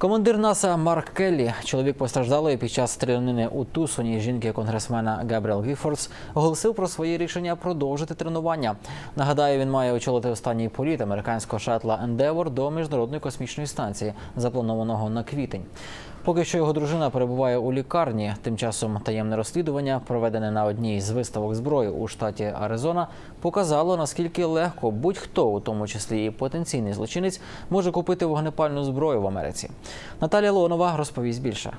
Командир НАСА Марк Келлі, чоловік постраждалої під час стрілянини у Тусоні жінки конгресмена Габріел Гіфордс, оголосив про своє рішення продовжити тренування. Нагадаю, він має очолити останній політ американського шатла Ендевор до міжнародної космічної станції, запланованого на квітень. Поки що його дружина перебуває у лікарні. Тим часом таємне розслідування, проведене на одній з виставок зброї у штаті Аризона, показало наскільки легко будь-хто, у тому числі і потенційний злочинець, може купити вогнепальну зброю в Америці. Наталія Леонова розповість більше.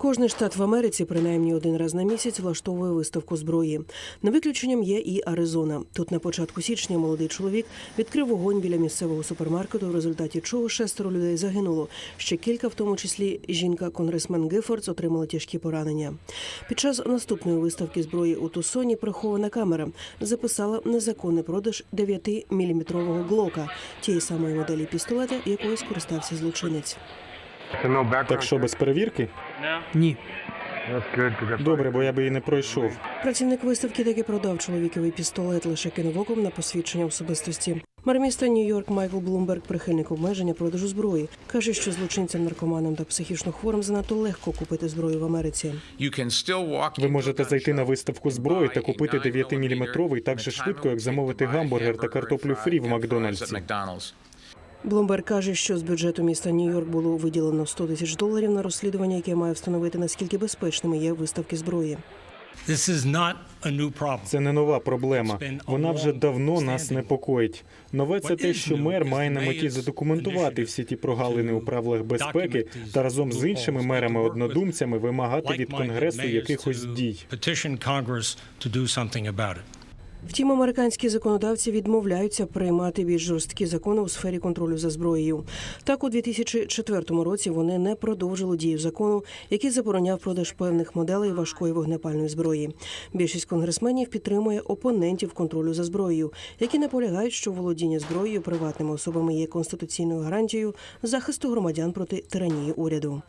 Кожний штат в Америці принаймні один раз на місяць влаштовує виставку зброї. Не виключенням є і Аризона. Тут на початку січня молодий чоловік відкрив вогонь біля місцевого супермаркету, в результаті чого шестеро людей загинуло. Ще кілька, в тому числі жінка конгресмен Гефордс, отримала тяжкі поранення. Під час наступної виставки зброї у Тусоні прихована камера записала незаконний продаж 9-мм глока, тієї самої моделі пістолета, якою скористався злочинець. Так що без перевірки? Ні, Добре, бо я би і не пройшов. Працівник виставки таки продав чоловіковий пістолет, лише кинув оком на посвідчення особистості. Мер міста Нью-Йорк Майкл Блумберг, прихильник обмеження продажу зброї, каже, що злочинцям, наркоманам та психічно хворим занадто легко купити зброю в Америці. Ви можете зайти на виставку зброї та купити 9-мм так же швидко, як замовити гамбургер та картоплю фрі в Макдональдсі. Блумберг каже, що з бюджету міста Нью-Йорк було виділено 100 тисяч доларів на розслідування, яке має встановити наскільки безпечними є виставки зброї. Це не нова проблема. Вона вже давно нас непокоїть. Нове це те, що мер має на меті задокументувати всі ті прогалини у правилах безпеки та разом з іншими мерами-однодумцями вимагати від конгресу якихось дій. Втім, американські законодавці відмовляються приймати більш жорсткі закони у сфері контролю за зброєю. Так, у 2004 році вони не продовжили дію закону, який забороняв продаж певних моделей важкої вогнепальної зброї. Більшість конгресменів підтримує опонентів контролю за зброєю, які наполягають, що володіння зброєю приватними особами є конституційною гарантією захисту громадян проти тиранії уряду.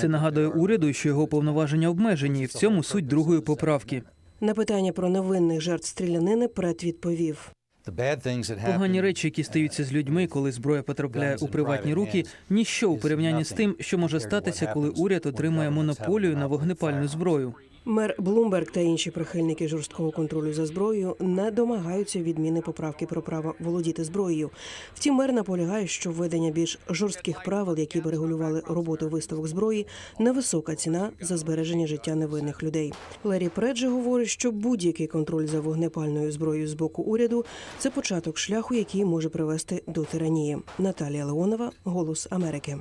Це нагадує уряду, що його повноваження обмежені. і В цьому суть другої поправки. На питання про невинних жертв стрілянини Прет відповів. Погані речі, які стаються з людьми, коли зброя потрапляє у приватні руки, ніщо у порівнянні з тим, що може статися, коли уряд отримує монополію на вогнепальну зброю. Мер Блумберг та інші прихильники жорсткого контролю за зброєю не домагаються відміни поправки про право володіти зброєю. Втім, мер наполягає, що введення більш жорстких правил, які б регулювали роботу виставок зброї, невисока ціна за збереження життя невинних людей. Лері Преджі говорить, що будь-який контроль за вогнепальною зброєю з боку уряду це початок шляху, який може привести до тиранії. Наталія Леонова, Голос Америки.